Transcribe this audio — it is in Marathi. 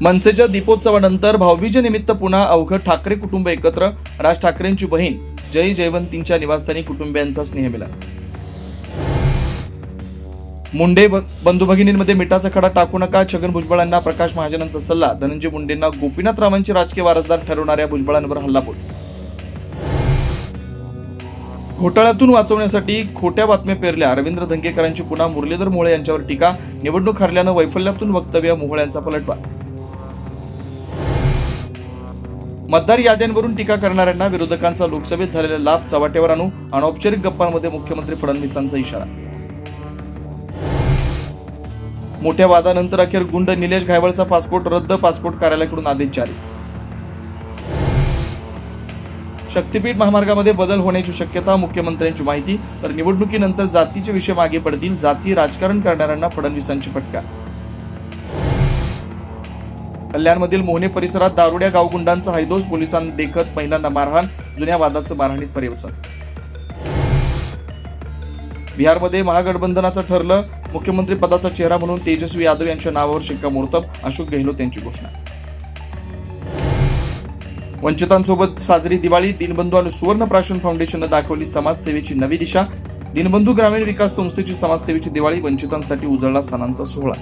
मनसेच्या दीपोत्सवानंतर भाऊबीजेनिमित्त पुन्हा अवघड ठाकरे कुटुंब एकत्र. राज ठाकरेंची बहीण जय जयवंतींच्या निवासस्थानी कुटुंबियांचा स्नेह मिला मुंडे ब- बंधू भगिनींमध्ये मिठाचा खडा टाकू नका. छगन भुजबळांना प्रकाश महाजनांचा सल्ला. धनंजय मुंडेंना गोपीनाथ रावांचे राजकीय वारसदार ठरवणाऱ्या भुजबळांवर हल्लाबोल. घोटाळ्यातून वाचवण्यासाठी खोट्या बातम्या पेरल्या. रवींद्र धंगेकरांची पुन्हा मुरलीधर मोहळे यांच्यावर टीका. निवडणूक हरल्यानं वैफल्यातून वक्तव्य मोहळ्यांचा पलटवार. मतदार याद्यांवरून टीका करणाऱ्यांना विरोधकांचा लोकसभेत झालेला लाभ चव्हाट्यावर आणू अनौपचारिक गप्पांमध्ये मुख्यमंत्री फडणवीसांचा इशारा. मोठ्या वादानंतर अखेर गुंड निलेश घायवळचा पासपोर्ट रद्द पासपोर्ट कार्यालयाकडून आदेश जारी. शक्तीपीठ महामार्गामध्ये बदल होण्याची शक्यता मुख्यमंत्र्यांची माहिती तर निवडणुकीनंतर जातीचे विषय मागे पडतील जाती राजकारण करणाऱ्यांना फडणवीसांची फटका. कल्याणमधील मोहने परिसरात दारुड्या गावगुंडांचा हैदोस पोलिसांना देखत महिलांना मारहाण जुन्या वादाचं मारहाणीत परिवसन बिहारमध्ये महागठबंधनाचं ठरलं मुख्यमंत्री पदाचा चेहरा म्हणून तेजस्वी यादव यांच्या नावावर शिक्कामोर्तब अशोक गेहलोत यांची घोषणा. वंचितांसोबत साजरी दिवाळी दिनबंधू आणि सुवर्ण प्राशन फाउंडेशननं दाखवली समाजसेवेची नवी दिशा. दिनबंधू ग्रामीण विकास संस्थेची समाजसेवेची दिवाळी वंचितांसाठी उजळला सणांचा सोहळा.